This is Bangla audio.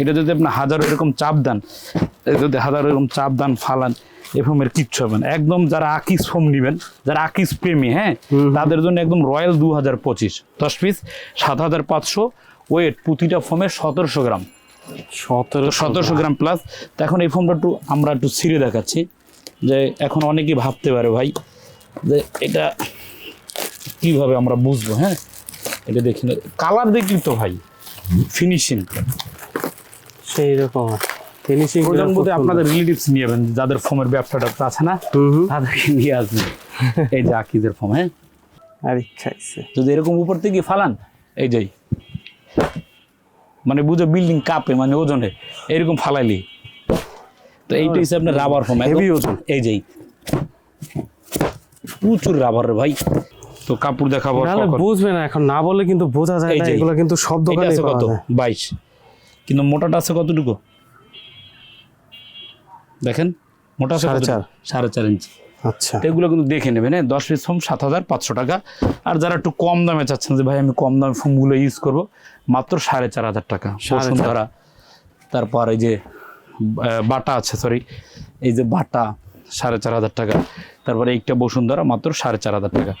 এটা যদি আপনি হাজার এরকম চাপ দেন যদি হাজার এরকম চাপ দেন ফালান এ ফোমের কিচ্ছু হবে না। একদম যারা আকিস ফোম নেবেন যারা আকিস প্রেমী হ্যাঁ তাদের জন্য একদম রয়্যাল দু হাজার পঁচিশ দশ পিস সাত হাজার পাঁচশো ওয়েট প্রতিটা ফোমের সতেরোশো গ্রাম। সতেরো সতেরোশো গ্রাম। প্লাস তো এখন এই ফোনটা একটু আমরা একটু ছিঁড়ে দেখাচ্ছি যে এখন অনেকেই ভাবতে পারে ভাই যে এটা কীভাবে আমরা বুঝব হ্যাঁ? এটা দেখি না। কালার দেখি তো ভাই ফিনিশিং ফিনিশিং প্রয়োজন বোধে আপনাদের রিলেটিভস নিয়ে যাবেন যাদের ফোমের ব্যবসাটা আছে না তাদেরকে নিয়ে আসবেন। এই যে আকিদের ফোম হ্যাঁ? আরে খাইছে যদি এরকম উপর থেকে ফালান এই যাই মানে বুঝো বিল্ডিং কাপে মানে ওজনে এরকম ফালাইলি। তো এইটা হচ্ছে আপনার রাবার ফোম Heavy ওজন। এই যাই প্রচুর রাবার রে ভাই। তো কাপড় দেখাবো বুঝবে না এখন না বলে কিন্তু বোঝা যায় না এগুলো কিন্তু সব দোকানে পাওয়া কত? যায়। বাইশ। কিন্তু মোটাটা আছে কতটুকু? দেখেন মোটা সাড়ে চার। সাড়ে চার ইঞ্চি। আচ্ছা। এগুলো কিন্তু দেখে নেবেন হ্যাঁ? দশ পিস ফোম সাত হাজার পাঁচশো টাকা। আর যারা একটু কম দামে চাচ্ছেন যে ভাই আমি কম দামে ফোমগুলো ইউজ করব মাত্র সাড়ে চার হাজার টাকা। বসুন্ধরা। তারপর এই যে বাটা আছে সরি এই যে বাটা সাড়ে চার হাজার টাকা। তারপরে একটা বসুন্ধরা মাত্র সাড়ে চার হাজার টাকা।